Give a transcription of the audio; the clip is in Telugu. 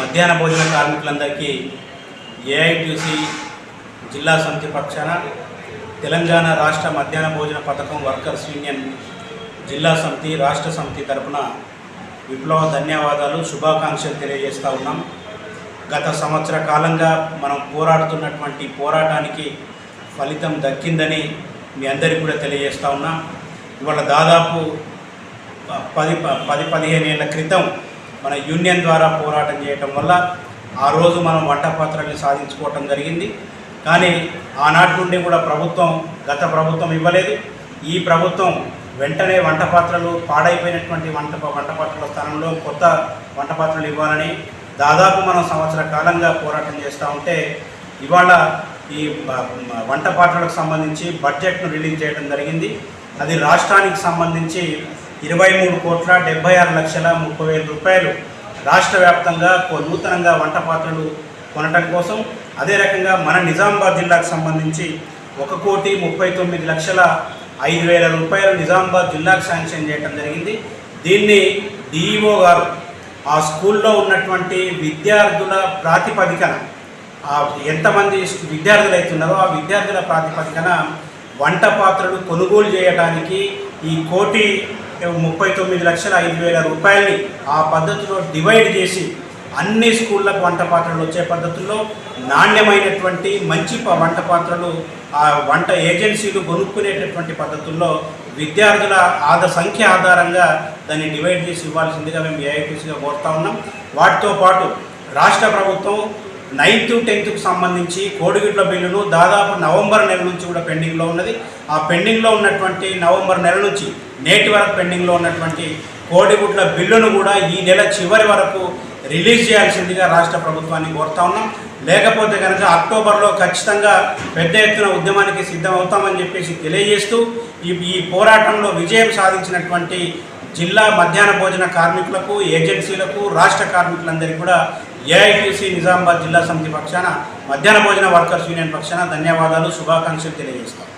మధ్యాహ్న భోజన కార్మికులందరికీ ఏఐటిసి జిల్లా సమితి పక్షాన తెలంగాణ రాష్ట్ర మధ్యాహ్న భోజన పథకం వర్కర్స్ యూనియన్ జిల్లా సమితి రాష్ట్ర సమితి తరఫున విప్లవ ధన్యవాదాలు శుభాకాంక్షలు తెలియజేస్తూ ఉన్నాం. గత సంవత్సర కాలంగా మనం పోరాడుతున్నటువంటి పోరాటానికి ఫలితం దక్కిందని మీ అందరికీ కూడా తెలియజేస్తూ ఉన్నాం. ఇవాళ దాదాపు పది ప- పది పదిహేను ఏళ్ళ క్రితం మన యూనియన్ ద్వారా పోరాటం చేయటం వల్ల ఆ రోజు మనం వంట పాత్రల్ని సాధించుకోవటం జరిగింది. కానీ ఆనాటి నుండి కూడా ప్రభుత్వం గత ప్రభుత్వం ఇవ్వలేదు. ఈ ప్రభుత్వం వెంటనే వంట పాత్రలు పాడైపోయినటువంటి వంట వంట పాత్రల స్థానంలో కొత్త వంట పాత్రలు ఇవ్వాలని దాదాపు మనం సంవత్సర కాలంగా పోరాటం చేస్తూ ఉంటే ఇవాళ ఈ వంట పాత్రలకు సంబంధించి బడ్జెట్ను రిలీజ్ చేయడం జరిగింది. అది రాష్ట్రానికి సంబంధించి ఇరవై మూడు కోట్ల డెబ్బై ఆరు లక్షల ముప్పై వేల రూపాయలు రాష్ట్ర వ్యాప్తంగా నూతనంగా వంట పాత్రలు కొనటం కోసం అదే రకంగా మన నిజామాబాద్ జిల్లాకు సంబంధించి ఒక కోటి ముప్పై తొమ్మిది లక్షల ఐదు వేల రూపాయలు నిజామాబాద్ జిల్లాకు శాంక్షన్ చేయడం జరిగింది. దీన్ని డిఈఓ గారు ఆ స్కూల్లో ఉన్నటువంటి విద్యార్థుల ప్రాతిపదికన ఎంతమంది విద్యార్థులు అవుతున్నారో ఆ విద్యార్థుల ప్రాతిపదికన వంట పాత్రలు కొనుగోలు చేయడానికి ఈ కోటి ముప్పై తొమ్మిది లక్షల ఐదు వేల రూపాయలని ఆ పద్ధతిలో డివైడ్ చేసి అన్ని స్కూళ్ళకు వంట పాత్రలు వచ్చే పద్ధతుల్లో నాణ్యమైనటువంటి మంచి వంట పాత్రలు ఆ వంట ఏజెన్సీలు కొనుక్కునేటటువంటి పద్ధతుల్లో విద్యార్థుల ఆద సంఖ్య ఆధారంగా దాన్ని డివైడ్ చేసి ఇవ్వాల్సిందిగా మేము ఏఐటీసీగా కోరుతా ఉన్నాం. వాటితో పాటు రాష్ట్ర ప్రభుత్వం నైన్త్ టెన్త్కు సంబంధించి కోడిగుడ్ల బిల్లును దాదాపు నవంబర్ నెల నుంచి కూడా పెండింగ్లో ఉన్నది. ఆ పెండింగ్లో ఉన్నటువంటి నవంబర్ నెల నుంచి నేటి వరకు పెండింగ్లో ఉన్నటువంటి కోడిగుడ్ల బిల్లును కూడా ఈ నెల చివరి వరకు రిలీజ్ చేయాల్సిందిగా రాష్ట్ర ప్రభుత్వాన్ని కోరుతా ఉన్నాం. లేకపోతే కనుక అక్టోబర్లో ఖచ్చితంగా పెద్ద ఎత్తున ఉద్యమానికి సిద్ధమవుతామని చెప్పేసి తెలియజేస్తూ ఈ ఈ పోరాటంలో విజయం సాధించినటువంటి జిల్లా మధ్యాహ్న భోజన కార్మికులకు ఏజెన్సీలకు రాష్ట్ర కార్మికులందరికీ కూడా ఏఐటీసీ నిజామాబాద్ జిల్లా సమితి పక్షాన మధ్యాహ్న భోజన వర్కర్స్ యూనియన్ పక్షాన ధన్యవాదాలు శుభాకాంక్షలు తెలియజేస్తాం.